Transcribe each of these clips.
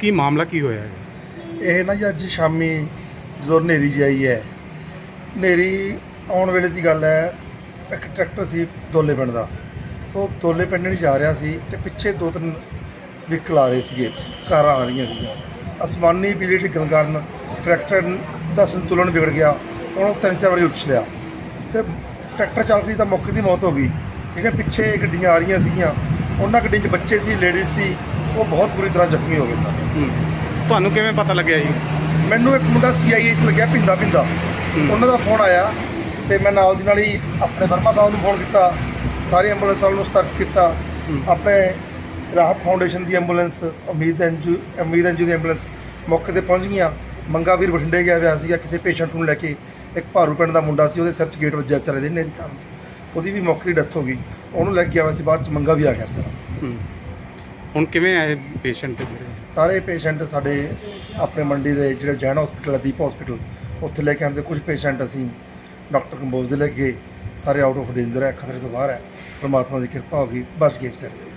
ਕੀ ਮਾਮਲਾ ਕੀ ਹੋਇਆ ਹੈ? ਇਹ ਨਾ ਜੀ ਅੱਜ ਸ਼ਾਮੀ ਜਦੋਂ ਹਨੇਰੀ ਜਿਹੀ ਆਈ ਹੈ, ਹਨੇਰੀ ਆਉਣ ਵੇਲੇ ਦੀ ਗੱਲ ਹੈ, ਇੱਕ ਟਰੈਕਟਰ ਸੀ ਦੋਲੇ ਪਿੰਡ ਦਾ। ਉਹ ਦੋਲੇ ਪਿੰਡ ਨੂੰ ਜਾ ਰਿਹਾ ਸੀ ਤੇ ਪਿੱਛੇ ਦੋ ਤਿੰਨ ਵਹੀਕਲ ਆ ਰਹੇ ਸੀਗੇ, ਕਾਰਾਂ ਆ ਰਹੀਆਂ ਸੀਗੀਆਂ। ਅਸਮਾਨੀ ਬਿਜਲੀ ਡਿੱਗਣ ਕਾਰਨ ਟਰੈਕਟਰ ਦਾ ਸੰਤੁਲਨ ਵਿਗੜ ਗਿਆ, ਉਹਨੂੰ ਤਿੰਨ ਚਾਰ ਵਾਰੀ ਉਛਲਿਆ ਤੇ ਟਰੈਕਟਰ ਚਾਲਕ ਦੀ ਤਾਂ ਮੌਕੇ ਦੀ ਮੌਤ ਹੋ ਗਈ। ਠੀਕ ਹੈ, ਪਿੱਛੇ ਗੱਡੀਆਂ ਆ ਰਹੀਆਂ ਸੀਗੀਆਂ, ਉਹਨਾਂ ਗੱਡੀਆਂ 'ਚ ਬੱਚੇ ਸੀ, ਲੇਡੀਜ਼ ਸੀ ਉਹ ਬਹੁਤ ਬੁਰੀ ਤਰ੍ਹਾਂ ਜ਼ਖਮੀ ਹੋ ਗਏ ਸਨ। ਤੁਹਾਨੂੰ ਕਿਵੇਂ ਪਤਾ ਲੱਗਿਆ ਜੀ? ਮੈਨੂੰ ਇੱਕ ਮੁੰਡਾ ਸੀਆਈਏ ਚ ਲੱਗਿਆ ਪਿੰਦਾ ਪਿੰਦਾ ਉਹਨਾਂ ਦਾ ਫੋਨ ਆਇਆ ਤੇ ਮੈਂ ਨਾਲ ਦੀ ਨਾਲ ਹੀ ਆਪਣੇ ਵਰਮਾ ਸਾਹਿਬ ਨੂੰ ਫੋਨ ਕੀਤਾ ਸਾਰੀ ਐਂਬੂਲੈਂਸ ਵਾਲਿਆਂ ਨੂੰ ਸਤਰਕ ਕੀਤਾ। ਆਪਣੇ ਰਾਹਤ ਫਾਊਂਡੇਸ਼ਨ ਦੀ ਐਂਬੂਲੈਂਸ ਉਮੀਦ ਐਨਜੂ ਉਮੀਦ ਐਨਜੂ ਦੀ ਐਂਬੂਲੈਂਸ ਮੌਕੇ ਤੇ ਪਹੁੰਚ ਗਈਆਂ। ਮੰਗਾ ਵੀਰ ਬਠਿੰਡੇ ਗਿਆ ਹੋਇਆ ਸੀਗਾ ਕਿਸੇ ਪੇਸ਼ੈਂਟ ਨੂੰ ਲੈ ਕੇ ਇੱਕ ਭਾਰੂ ਪਿੰਡ ਦਾ ਮੁੰਡਾ ਸੀ ਉਹਦੇ ਸਿਰ 'ਚ ਗੇਟ ਵੱਜਿਆ ਵਿਚਾਰੇ ਦੇ ਨੇਰੀ ਕਾਰਨ। ਉਹਦੀ ਵੀ ਮੌਕੇ ਦੀ ਡੈਥ ਹੋ ਗਈ। ਉਹਨੂੰ ਲੈ ਕੇ ਗਿਆ ਹੋਇਆ ਸੀ ਬਾਅਦ ਚ ਮੰਗਾ ਵੀ ਆ ਗਿਆ ਵਿਚਾਰਾ। ਹੁਣ ਕਿਵੇਂ ਆਏ ਪੇਸ਼ੈਂਟ ਜਿਹੜੇ ਸਾਰੇ ਪੇਸ਼ੈਂਟ ਸਾਡੇ ਆਪਣੇ ਮੰਡੀ ਦੇ ਜਿਹੜੇ ਜੈਨ ਹਸਪੀਟਲ ਹੈ ਦੀਪ ਹਸਪੀਟਲ ਉੱਥੇ ਲੈ ਕੇ ਆਂਦੇ ਕੁਝ ਪੇਸ਼ੈਂਟ ਅਸੀਂ ਡਾਕਟਰ ਕੰਬੋਜ ਦੇ ਲੈ ਕੇ ਗਏ। ਸਾਰੇ ਆਊਟ ਆਫ ਡੇਂਜਰ ਹੈ ਖਤਰੇ ਤੋਂ ਬਾਹਰ ਹੈ। ਪ੍ਰਮਾਤਮਾ ਦੀ ਕਿਰਪਾ ਹੋ ਗਈ ਬਚ ਗਏ ਵਿਚਾਰੇ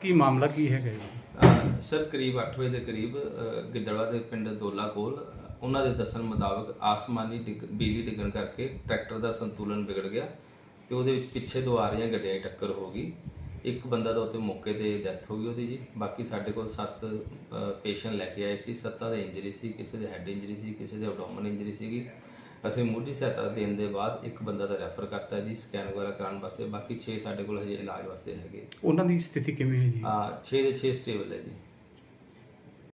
ਕੀ ਮਾਮਲਾ ਕੀ ਹੈਗਾ ਜੀ? ਅਹ ਸਰ ਕਰੀਬ 8 ਵਜੇ ਦੇ ਕਰੀਬ ਅਹ ਗਿੱਦੜਵਾ ਦੇ ਪਿੰਡ ਦੋਲਾ ਕੋਲ ਉਹਨਾਂ ਦੇ ਦੱਸਣ ਮੁਤਾਬਕ ਆਸਮਾਨੀ ਡਿੱਗ- ਬਿਜਲੀ ਡਿੱਗਣ ਕਰਕੇ ਟਰੈਕਟਰ ਦਾ ਸੰਤੁਲਨ ਵਿਗੜ ਗਿਆ ਤੇ ਉਹਦੇ ਵਿੱਚ ਪਿੱਛੇ ਤੋਂ ਆ ਰਹੀਆਂ ਗੱਡੀਆਂ ਦੀ ਟੱਕਰ ਹੋ ਗਈ। ਇੱਕ ਬੰਦਾ ਦਾ ਉੱਤੇ ਮੌਕੇ ਤੇ ਡੈਥ ਹੋ ਗਈ ਉਹਦੀ ਜੀ। ਬਾਕੀ ਸਾਡੇ ਕੋਲ 7 ਪੇਸ਼ੈਂਟ ਲੈ ਕੇ ਆਏ ਸੀ। ਸੱਤਾਂ ਦੇ ਇੰਜਰੀ ਸੀ ਕਿਸੇ ਦੇ ਹੈਡ ਇੰਜਰੀ ਸੀ ਕਿਸੇ ਦੇ ਐਬਡੋਮਨ ਇੰਜਰੀ ਸੀਗੀ। ਅਸੀਂ ਮੁੱਢਲੀ ਸਹਾਇਤਾ ਦੇਣ ਦੇ ਬਾਅਦ ਇੱਕ ਬੰਦਾ ਦਾ ਰੈਫਰ ਕਰਤਾ ਜੀ ਸਕੈਨ ਵਗੈਰਾ ਕਰਾਉਣ ਵਾਸਤੇ। ਬਾਕੀ 6 ਸਾਡੇ ਕੋਲ ਹਜੇ ਇਲਾਜ ਵਾਸਤੇ ਹੈਗੇ। ਉਹਨਾਂ ਦੀ ਸਥਿਤੀ ਕਿਵੇਂ ਹੈ ਜੀ? ਆ 6 ਦੇ 6 ਸਟੇਬਲ ਹੈ ਜੀ।